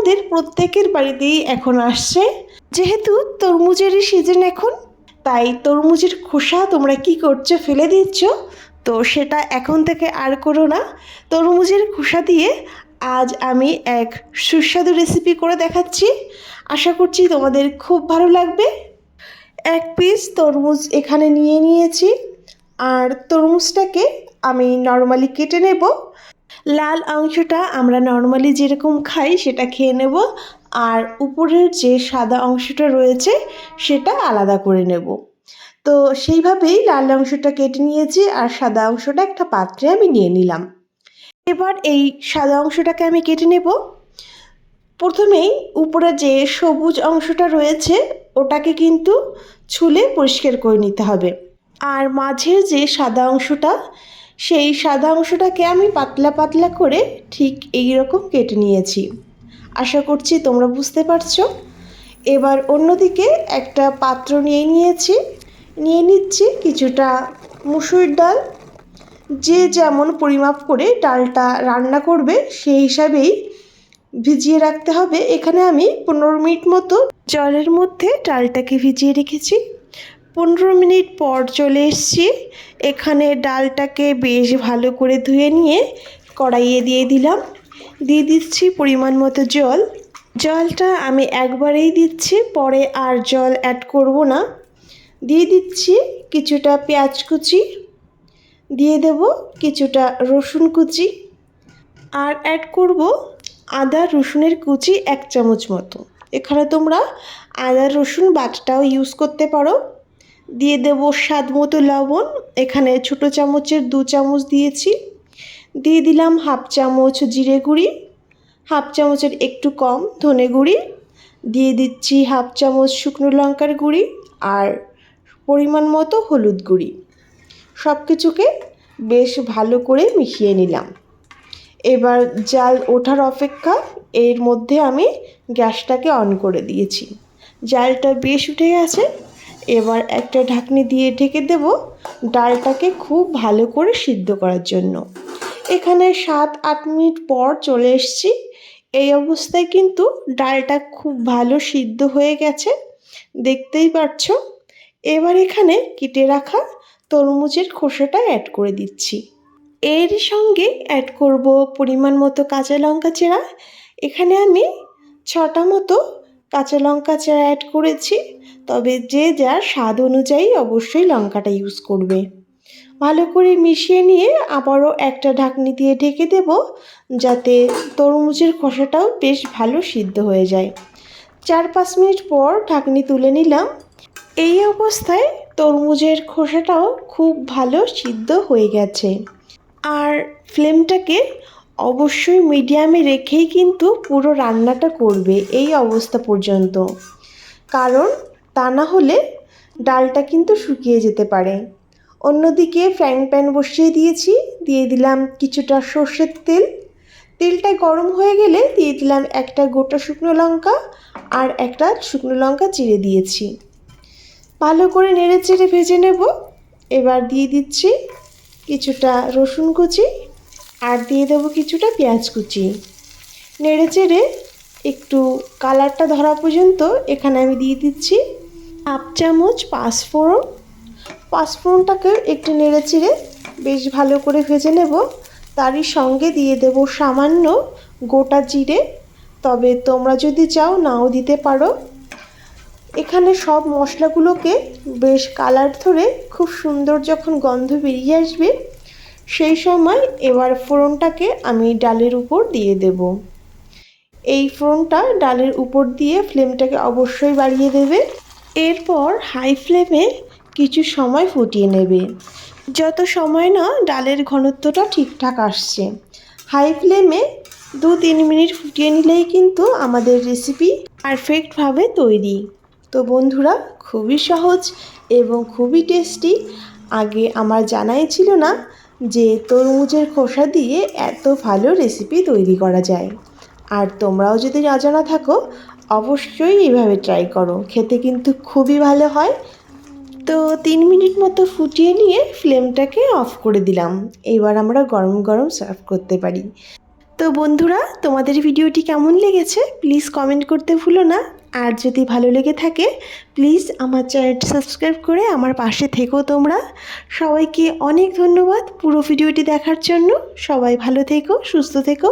আমাদের প্রত্যেকের বাড়িতেই এখন আসছে। যেহেতু তরমুজেরই সিজন এখন, তাই তরমুজের খোসা তোমরা কি করছ ফেলে দিচ্ছ, তো সেটা এখন থেকে আর করো না। তরমুজের খোসা দিয়ে আজ আমি এক সুস্বাদু রেসিপি করে দেখাচ্ছি। আশা করছি তোমাদের খুব ভালো লাগবে। এক পিস তরমুজ এখানে নিয়ে নিয়েছি। আর তরমুজটাকে আমি নর্মালি কেটে নেব। লাল অংশটা আমরা নর্মালি যেরকম খাই সেটা খেয়ে নেব, আর উপরের যে সাদা অংশটা রয়েছে সেটা আলাদা করে নেব। তো সেইভাবেই লাল অংশটা কেটে নিয়েছি, আর সাদা অংশটা একটা পাত্রে আমি নিয়ে নিলাম। এবার এই সাদা অংশটাকে আমি কেটে নেব। প্রথমেই উপরে যে সবুজ অংশটা রয়েছে, ওটাকে কিন্তু ছুলে পরিষ্কার করে নিতে হবে। আর মাঝের যে সাদা অংশটা সেই সাদা অংশটাকে আমি পাতলা পাতলা করে ঠিক এই রকম কেটে নিয়েছি। আশা করছি তোমরা বুঝতে পারছ। এবার অন্যদিকে একটা পাত্র নিয়ে নিয়েছি। নিয়ে নিচ্ছি কিছুটা মুসুর ডাল। যে যেমন পরিমাপ করে ডালটা রান্না করবে, সেই হিসাবেই ভিজিয়ে রাখতে হবে। এখানে আমি পনেরো মিনিট মতো জলের মধ্যে ডালটাকে ভিজিয়ে রেখেছি। পনেরো মিনিট পর চলে এসছি। এখানে ডালটাকে বেশ ভালো করে ধুয়ে নিয়ে কড়াইয়ে দিয়ে দিলাম। দিয়ে দিচ্ছি পরিমাণ মতো জল। জলটা আমি একবারেই দিচ্ছি, পরে আর জল অ্যাড করব না। দিয়ে দিচ্ছি কিছুটা পেঁয়াজ কুচি। দিয়ে দেব কিছুটা রসুন কুচি। আর অ্যাড করব আদা রসুনের কুচি এক চামচ মতো। এখানে তোমরা আদা রসুন বাটাটাও ইউজ করতে পারো। দিয়ে দেবো স্বাদ মতো লবণ। এখানে ছোটো চামচের দু চামচ দিয়েছি। দিয়ে দিলাম হাফ চামচ জিরে গুঁড়ি, হাফ চামচের একটু কম ধনে গুঁড়ি। দিয়ে দিচ্ছি হাফ চামচ শুকনো লঙ্কার গুঁড়ি আর পরিমাণ মতো হলুদ গুঁড়ি। সব কিছুকে বেশ ভালো করে মিশিয়ে নিলাম। এবার জাল ওঠার অপেক্ষা এর মধ্যে আমি গ্যাসটাকে অন করে দিয়েছি। জালটা বেশ উঠে গেছে। এবার একটা ঢাকনি দিয়ে ঢেকে দেব ডালটাকে খুব ভালো করে সিদ্ধ করার জন্য। এখানে সাত, আট মিনিট পর চলে এসছি। এই অবস্থায় কিন্তু ডালটা খুব ভালো সিদ্ধ হয়ে গেছে। দেখতেই পাচ্ছ এবার এখানে কেটে রাখা তরমুজের খোসাটা অ্যাড করে দিচ্ছি। এর সঙ্গে অ্যাড করব পরিমাণ মতো কাঁচা লঙ্কা চেরা। এখানে আমি ছটা মতো কাঁচা লঙ্কা চা অ্যাড করেছি, তবে যে যার স্বাদ অনুযায়ী অবশ্যই লঙ্কাটা ইউজ করবে। ভালো করে মিশিয়ে নিয়ে আবারও একটা ঢাকনি দিয়ে ঢেকে দেব, যাতে তরমুজের খোসাটাও বেশ ভালো সিদ্ধ হয়ে যায়। চার পাঁচ মিনিট পর ঢাকনি তুলে নিলাম। এই অবস্থায় তরমুজের খোসাটাও খুব ভালো সিদ্ধ হয়ে গেছে। আর ফ্লেমটাকে অবশ্যই মিডিয়ামে রেখেই কিন্তু পুরো রান্নাটা করবে এই অবস্থা পর্যন্ত। কারণ তা না হলে ডালটা কিন্তু শুকিয়ে যেতে পারে। অন্যদিকে ফ্রাইং প্যান বসিয়ে দিয়েছি, দিয়ে দিলাম কিছুটা সর্ষের তেল। তেলটা গরম হয়ে গেলে দিয়ে দিলাম একটা গোটা শুকনো লঙ্কা আর একটা শুকনো লঙ্কা চিড়ে দিয়েছি। ভালো করে নেড়ে চেড়ে ভেজে নেব। এবার দিয়ে দিচ্ছি কিছুটা রসুন কুচি আর দিয়ে দেবো কিছুটা পেঁয়াজ কুচি। নেড়ে চেড়ে একটু কালারটা ধরা পর্যন্ত এখানে আমি দিয়ে দিচ্ছি হাফ চামচ পাঁচফোড়ন। পাঁচফোড়নটাকে একটু নেড়ে চেড়ে বেশ ভালো করে ভেজে নেব। তারই সঙ্গে দিয়ে দেব সামান্য গোটা জিরে। তবে তোমরা যদি চাও নাও দিতে পারো। এখানে সব মশলাগুলোকে বেশ কালার ধরে খুব সুন্দর যখন গন্ধ বেরিয়ে আসবে সেই সময় এবার ফোড়নটাকে আমি ডালের উপর দিয়ে দেব। এই ফোড়নটা ডালের উপর দিয়ে ফ্লেমটাকে অবশ্যই বাড়িয়ে দেবে। এরপর হাই ফ্লেমে কিছু সময় ফুটিয়ে নেবে। যত সময় না ডালের ঘনত্বটা ঠিকঠাক আসছে। হাই ফ্লেমে দু তিন মিনিট ফুটিয়ে নিলেই কিন্তু আমাদের রেসিপি পারফেক্টভাবে তৈরি। তো বন্ধুরা, খুবই সহজ এবং খুবই টেস্টি। আগে আমার জানাই ছিল না যে তরমুজের খোসা দিয়ে এত ভালো রেসিপি তৈরি করা যায়। আর তোমরাও যদি অজানা থাকো, অবশ্যই এইভাবে ট্রাই করো। খেতে কিন্তু খুবই ভালো হয়। তো তিন মিনিট মতো ফুটিয়ে নিয়ে ফ্লেমটাকে অফ করে দিলাম। এবার আমরা গরম গরম সার্ভ করতে পারি। তো বন্ধুরা, তোমাদের ভিডিওটি কেমন লেগেছে প্লিজ কমেন্ট করতে ভুলো না। আর যদি ভালো লেগে থাকে, প্লিজ আমার চ্যানেলটি সাবস্ক্রাইব করে আমার পাশে থেকো তোমরা। সবাইকে অনেক ধন্যবাদ পুরো ভিডিওটি দেখার জন্য। সবাই ভালো থেকো, সুস্থ থেকো।